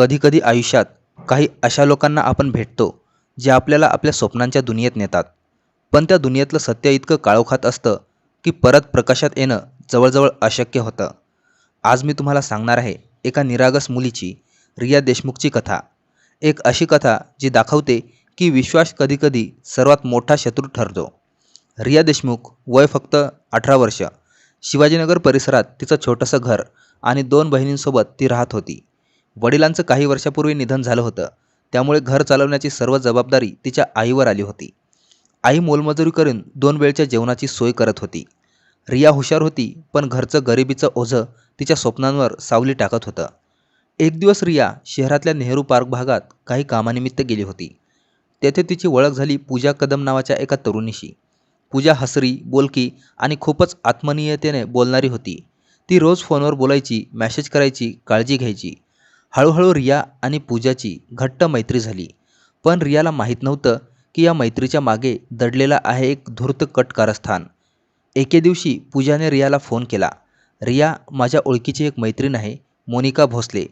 कधीकधी आयुष्यात काही अशा लोकांना आपण भेटतो जे आपल्याला आपल्या स्वप्नांच्या दुनियेत नेतात. पण त्या दुनियेतलं सत्य इतकं काळोखात असतं की परत प्रकाशात येणं जवळजवळ अशक्य होतं. आज मी तुम्हाला सांगणार आहे एका निरागस मुलीची रिया देशमुखची कथा. एक अशी कथा जी दाखवते की विश्वास कधीकधी सर्वात मोठा शत्रू ठरतो. रिया देशमुख वय फक्त अठरा वर्ष. शिवाजीनगर परिसरात तिचं छोटंसं घर आणि दोन बहिणींसोबत ती राहत होती. वडिलांचं काही वर्षापूर्वी निधन झालं होतं. त्यामुळे घर चालवण्याची सर्व जबाबदारी तिच्या आईवर आली होती. आई मोलमजुरी करून दोन वेळच्या जेवणाची सोय करत होती. रिया हुशार होती पण घरचं गरिबीचं ओझं तिच्या स्वप्नांवर सावली टाकत होतं. एक दिवस रिया शहरातल्या नेहरू पार्क भागात काही कामानिमित्त गेली होती. तेथे तिची ओळख झाली पूजा कदम नावाच्या एका तरुणीशी. पूजा हसरी बोलकी आणि खूपच आत्मनीयतेने बोलणारी होती. ती रोज फोनवर बोलायची मॅसेज करायची काळजी घ्यायची. हळूहळू रिया आणि पूजाची घट्ट मैत्री झाली. पण रियाला माहीत नव्हतं की या मैत्रीच्या मागे दडलेला आहे एक धूर्त कट कारस्थान एके दिवशी पूजाने रियाला फोन केला. रिया माझ्या ओळखीची एक मैत्रीण आहे मोनिका भोसले.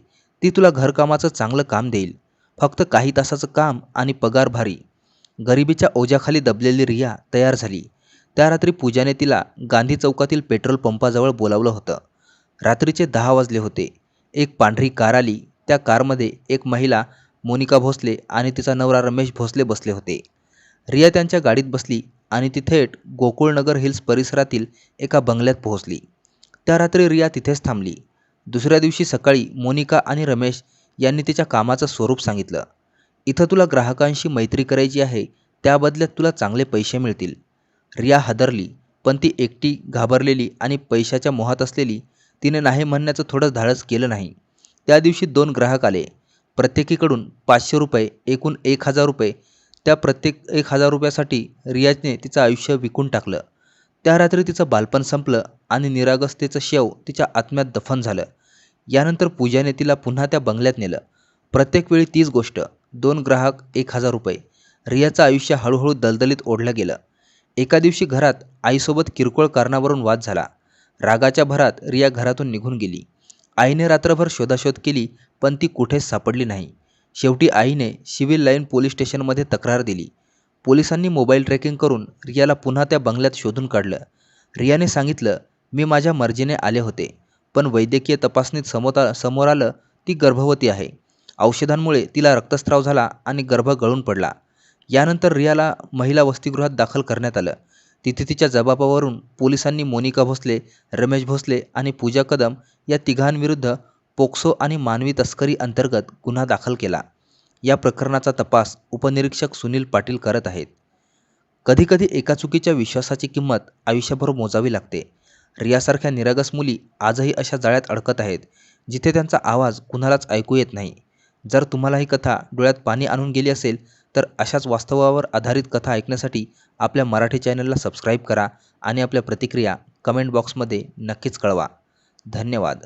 ती तुला घरकामाचं चांगलं काम देईल. फक्त काही तासाचं काम आणि पगार भारी. गरिबीच्या ओझ्याखाली दबलेली रिया तयार झाली. त्या रात्री पूजाने तिला गांधी चौकातील पेट्रोल पंपाजवळ बोलावलं होतं. रात्रीचे दहा वाजले होते. एक पांढरी कार आली. त्या कारमध्ये एक महिला मोनिका भोसले आणि तिचा नवरा रमेश भोसले बसले होते. रिया त्यांच्या गाडीत बसली आणि ती थेट गोकुळनगर हिल्स परिसरातील एका बंगल्यात पोहोचली. त्या रात्री रिया तिथेच थांबली. दुसऱ्या दिवशी सकाळी मोनिका आणि रमेश यांनी तिच्या कामाचं स्वरूप सांगितलं. इथं तुला ग्राहकांशी मैत्री करायची आहे त्या बदल्यात तुला चांगले पैसे मिळतील. रिया हादरली पण ती एकटी घाबरलेली आणि पैशाच्या मोहात असलेली तिने नाही म्हणण्याचं थोडं धाडस केलं नाही. त्या दिवशी दोन ग्राहक आले. प्रत्येकीकडून पाचशे रुपये एकूण एक हजार रुपये. त्या प्रत्येक एक हजार रुपयासाठी रियाजने तिचं आयुष्य विकून टाकलं. त्या रात्री तिचं बालपण संपलं आणि निरागसतेचं शेव तिच्या आत्म्यात दफन झालं. यानंतर पूजाने तिला पुन्हा त्या बंगल्यात नेलं. प्रत्येक वेळी तीच गोष्ट दोन ग्राहक एक हजार रुपये. रियाचं आयुष्य हळूहळू दलदलीत ओढलं गेलं. एका दिवशी घरात आईसोबत किरकोळ कारणावरून वाद झाला. रागाच्या भरात रिया घरातून निघून गेली. आईने रात्रभर शोधाशोध केली पण ती कुठेच सापडली नाही. शेवटी आईने सिव्हिल लाईन पोलीस स्टेशनमध्ये तक्रार दिली. पोलिसांनी मोबाईल ट्रॅकिंग करून रियाला पुन्हा त्या बंगल्यात शोधून काढलं. रियाने सांगितलं मी माझ्या मर्जीने आले होते पण वैद्यकीय तपासणीत समोर समोर आलं ती गर्भवती आहे. औषधांमुळे तिला रक्तस्राव झाला आणि गर्भ गळून पडला. यानंतर रियाला महिला वसतिगृहात दाखल करण्यात आलं. तिथे तिच्या जबाबावरून पोलिसांनी मोनिका भोसले रमेश भोसले आणि पूजा कदम या तिघांविरुद्ध पोक्सो आणि मानवी तस्करी अंतर्गत गुन्हा दाखल केला. या प्रकरणाचा तपास उपनिरीक्षक सुनील पाटील करत आहेत. कधीकधी एका चुकीच्या विश्वासाची किंमत आयुष्यभर मोजावी लागते. रियासारख्या निरागस मुली आजही अशा जाळ्यात अडकत आहेत जिथे त्यांचा आवाज कुणालाच ऐकू येत नाही. जर तुम्हाला ही कथा डोळ्यात पाणी आणून गेली असेल तर अशाच वास्तवावर आधारित कथा ऐकण्यासाठी आपल्या मराठी चॅनलला सबस्क्राईब करा आणि आपल्या प्रतिक्रिया कमेंट बॉक्समध्ये नक्कीच कळवा. धन्यवाद.